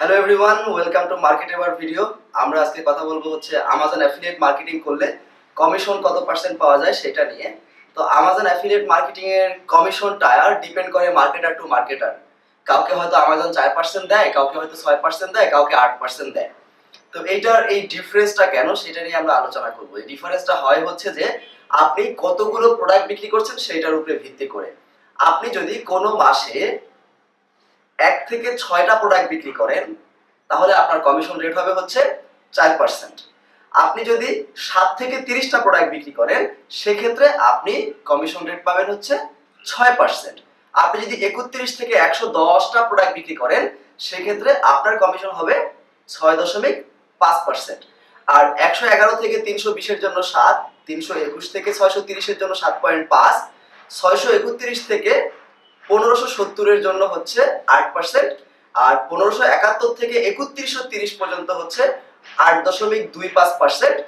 Hello everyone welcome to market ever video আমরা আজকে কথা বলব হচ্ছে আমাজন অ্যাফিলিয়েট মার্কেটিং করলে কমিশন কত পার্সেন্ট পাওয়া যায় সেটা নিয়ে। তো আমাজন অ্যাফিলিয়েট মার্কেটিং এর কমিশন টায়ার ডিপেন্ড করে মার্কেটার টু মার্কেটার কাউকে হয়তো আমাজন চার পার্সেন্ট দেয়, কাউকে হয়তো ছয় পার্সেন্ট দেয়, কাউকে আট পার্সেন্ট দেয়। তো এইটার এই ডিফারেন্সটা কেন সেটা নিয়ে আমরা আলোচনা করব। এই ডিফারেন্সটা হয় হচ্ছে যে আপনি কতগুলো প্রোডাক্ট বিক্রি করছেন সেটার উপরে ভিত্তি করে। আপনি যদি কোনো মাসে এক থেকে ছয়টা প্রোডাক্ট বিক্রি করেন, তাহলে আপনার কমিশন রেট হবে হচ্ছে চার পার্সেন্ট আপনি যদি সাত থেকে তিরিশটা প্রোডাক্ট বিক্রি করেন, সেক্ষেত্রে আপনি কমিশন রেট পাবেন হচ্ছে ছয় পার্সেন্ট আপনি যদি একত্রিশ থেকে একশো দশটা প্রোডাক্ট বিক্রি করেন, সেক্ষেত্রে আপনার কমিশন হবে ছয় দশমিক পাঁচ পার্সেন্ট আর একশো এগারো থেকে তিনশো বিশের জন্য সাত, তিনশো একুশ থেকে ছয়শো তিরিশের জন্য সাত পয়েন্ট পাঁচ, ছয়শো একত্রিশ থেকে পনেরোশো সত্তরের জন্য হচ্ছে আট পার্সেন্ট আর পনেরোশো একাত্তর থেকে একত্রিশশো তিরিশ পর্যন্ত হচ্ছে আট দশমিক দুই পাঁচ পার্সেন্ট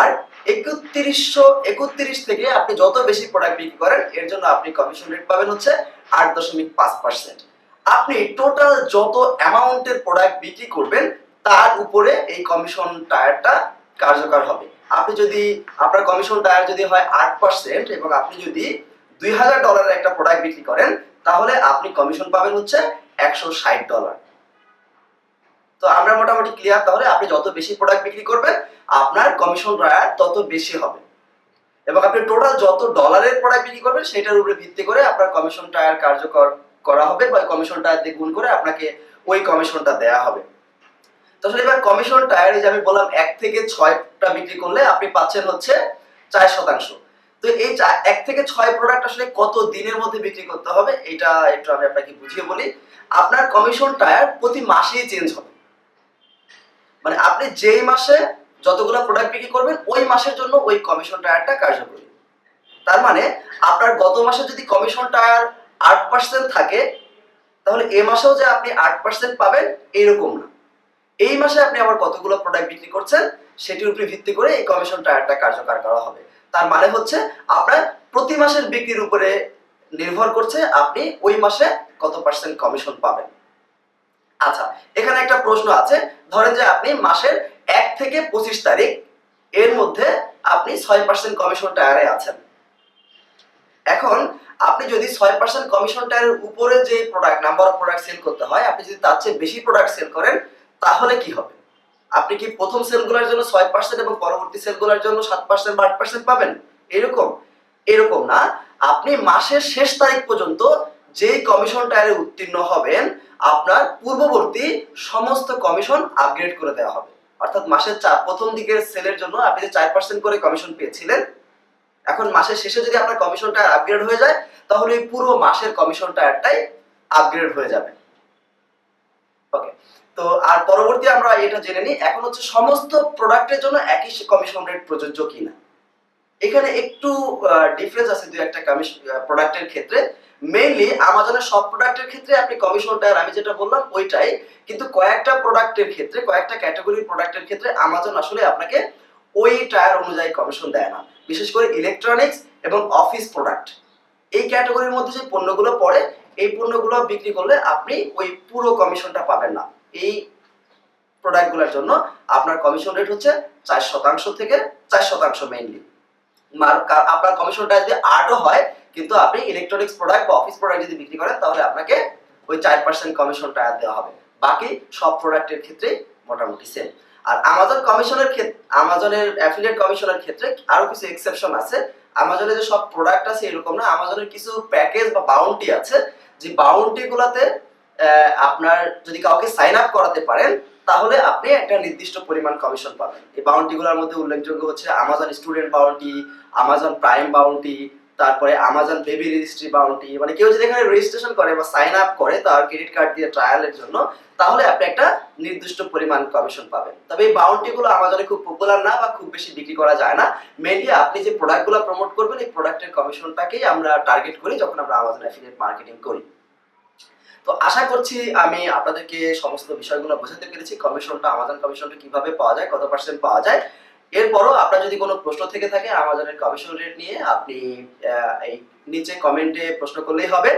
আর একত্রিশশো একত্রিশ থেকে আপনি যত বেশি প্রোডাক্ট বিক্রি করেন, এর জন্য আপনি কমিশন রেট পাবেন হচ্ছে আট দশমিক পাঁচ পার্সেন্ট আপনি টোটাল যত অ্যামাউন্টের প্রোডাক্ট বিক্রি করবেন, তার উপরে এই কমিশন টায়ারটা কার্যকর হবে। আপনি যদি, আপনার কমিশন টায়ার যদি হয় আট পার্সেন্ট এবং আপনি যদি দুই হাজার ডলারের একটা প্রোডাক্ট বিক্রি করেন তাহলে আপনি কমিশন পাবেন হচ্ছে একশো ষাট ডলার তো আমরা মোটামুটি ক্লিয়ার তাহলে আপনি যত বেশি প্রোডাক্ট বিক্রি করবেন, আপনার কমিশন রায় তত বেশি হবে। এবং আপনি টোটাল যত ডলারের প্রোডাক্ট বিক্রি করবেন, সেটার উপরে ভিত্তি করে আপনার কমিশন টায়ার কার্যকর করা হবে বা কমিশন টায়ার দিয়ে গুণ করে আপনাকে ওই কমিশনটা দেয়া হবে। তো আসলে এবার কমিশন টায়ারে যে আমি বললাম, এক থেকে ছয়টা বিক্রি করলে আপনি পাচ্ছেন হচ্ছে চার শতাংশ। তো এই এক থেকে ছয় প্রোডাক্ট আসলে কত দিনের মধ্যে বিক্রি করতে হবে এটা একটু আমি আপনাকে বুঝিয়ে বলি। আপনার কমিশন টায়ার প্রতি মাসেই চেঞ্জ হবে। মানে আপনি যেই মাসে যতগুলো প্রোডাক্ট বিক্রি করবেন, ওই মাসের জন্য ওই কমিশন টায়ারটা কার্যকরী। তার মানে আপনার গত মাসে যদি কমিশন টায়ার আট পার্সেন্ট থাকে, তাহলে এ মাসেও যে আপনি আট পার্সেন্ট পাবেন, এরকম না। এই মাসে আপনি আবার কতগুলো প্রোডাক্ট বিক্রি করছেন, সেটির উপরে ভিত্তি করে এই কমিশন টায়ারটা কার্যকর করা হবে। তার মানে হচ্ছে আপনার প্রতি মাসের বিক্রির উপরে নির্ভর করছে আপনি ওই মাসে কত পার্সেন্ট কমিশন পাবেন। আচ্ছা এখানে একটা প্রশ্ন আছে। ধরেন যে আপনি মাসের এক থেকে পঁচিশ তারিখ এর মধ্যে আপনি ছয় পার্সেন্ট কমিশন টায়ারে আছেন। এখন আপনি যদি ছয় পার্সেন্ট কমিশন টায়ারের উপরে যে product number of product sale করতে হয়, আপনি যদি তার চেয়ে বেশি প্রোডাক্ট সেল করেন, তাহলে কি হবে? আপনি কি প্রথম সেলগুলোর জন্য ছয় পার্সেন্ট এবং পরবর্তী সেলগুলোর জন্য সাত পার্সেন্ট বা আট পার্সেন্ট পাবেন? এরকম। এরকম না। আপনি মাসের শেষ তারিখ পর্যন্ত যেই কমিশন টায়ারে উত্তীর্ণ হবেন, আপনার পূর্ববর্তী সমস্ত কমিশন আপগ্রেড করে দেওয়া হবে। অর্থাৎ মাসের চার প্রথম দিকের সেলের জন্য আপনি যে চার পার্সেন্ট করে কমিশন পেয়েছিলেন, এখন মাসের শেষে যদি আপনার কমিশন টায়ার আপগ্রেড হয়ে যায়, তাহলে এই পুরো মাসের কমিশন টায়ারটাই আপগ্রেড হয়ে যাবে। তো আর পরবর্তী আমরা এটা জেনে নিই, এখন হচ্ছে সমস্ত প্রোডাক্টের জন্য একই কমিশন রেট প্রযোজ্য কিনা। এখানে একটু ডিফারেন্স আছে দুই একটা কমিশন প্রোডাক্টের ক্ষেত্রে। মেইনলি আমাজনের সব প্রোডাক্টের ক্ষেত্রে আপনি কমিশন টায়ার আমি যেটা বললাম ওইটাই, কিন্তু কয়েকটা প্রোডাক্টের ক্ষেত্রে, কয়েকটা ক্যাটাগরির প্রোডাক্টের ক্ষেত্রে আমাজন আসলে আপনাকে ওই টায়ার অনুযায়ী কমিশন দেয় না। বিশেষ করে ইলেকট্রনিক্স এবং অফিস প্রোডাক্ট এই ক্যাটাগরির মধ্যে যে পণ্যগুলো পড়ে, এই পণ্যগুলো বিক্রি করলে আপনি ওই পুরো কমিশনটা পাবেন না। এই প্রোডাক্টগুলোর জন্য আপনার কমিশন রেট হচ্ছে চার শতাংশ থেকে চার শতাংশ মেইনলি আপনার কমিশনটা যদি আটও হয়, কিন্তু আপনি ইলেকট্রনিক্স প্রোডাক্ট বা অফিস প্রোডাক্ট যদি বিক্রি করেন, তাহলে আপনাকে ওই চার পার্সেন্ট কমিশন টায়ার দেওয়া হবে। বাকি সব প্রোডাক্টের ক্ষেত্রে মোটামুটি সেম আর আমাজন কমিশনের ক্ষেত্রে আমাজনের অ্যাফিলিয়েট কমিশনের ক্ষেত্রে আরও কিছু এক্সেপশন আছে। আমাজনের যে সব প্রোডাক্ট আছে, এরকম না। আমাজনের কিছু প্যাকেজ বা বাউন্টি আছে। যে বাউন্টি গুলাতে আপনার যদি কাউকে সাইন আপ করাতে পারেন, তাহলে আপনি একটা নির্দিষ্ট পরিমাণ কমিশন পাবেন। এই বাউন্টি গুলোর মধ্যে উল্লেখযোগ্য হচ্ছে Amazon student bounty Amazon prime bounty তারপরে আমাজন বেবি রেজিস্ট্রি বাউন্টি মানে কেউ যদি এখানে রেজিস্ট্রেশন করে বা সাইন আপ করে তার ক্রেডিট কার্ড দিয়ে ট্রায়ালের জন্য, তাহলে আপনি একটা নির্দিষ্ট পরিমাণ কমিশন পাবেন। তবে এই বাউন্টি গুলো আমাজনে খুব পপুলার না বা খুব বেশি বিক্রি করা যায় না। মেনলি আপনি যে প্রোডাক্টগুলো প্রমোট করবেন, এই প্রোডাক্টের কমিশনটাকেই আমরা টার্গেট করি যখন আমরা আমাজন অ্যাফিলিয়েট মার্কেটিং করি। তো আশা করছি আমি আপনাদেরকে সমস্ত বিষয়গুলো বোঝাতে পেরেছি। কমিশনটা আমাজন কমিশনটা কীভাবে পাওয়া যায়, কত পার্সেন্ট পাওয়া যায়। এরপরও আপনার যদি কোনো প্রশ্ন থেকে থাকে আমাজনের কমিশন রেট নিয়ে আপনি এই নিচে কমেন্টে প্রশ্ন করলেই হবে।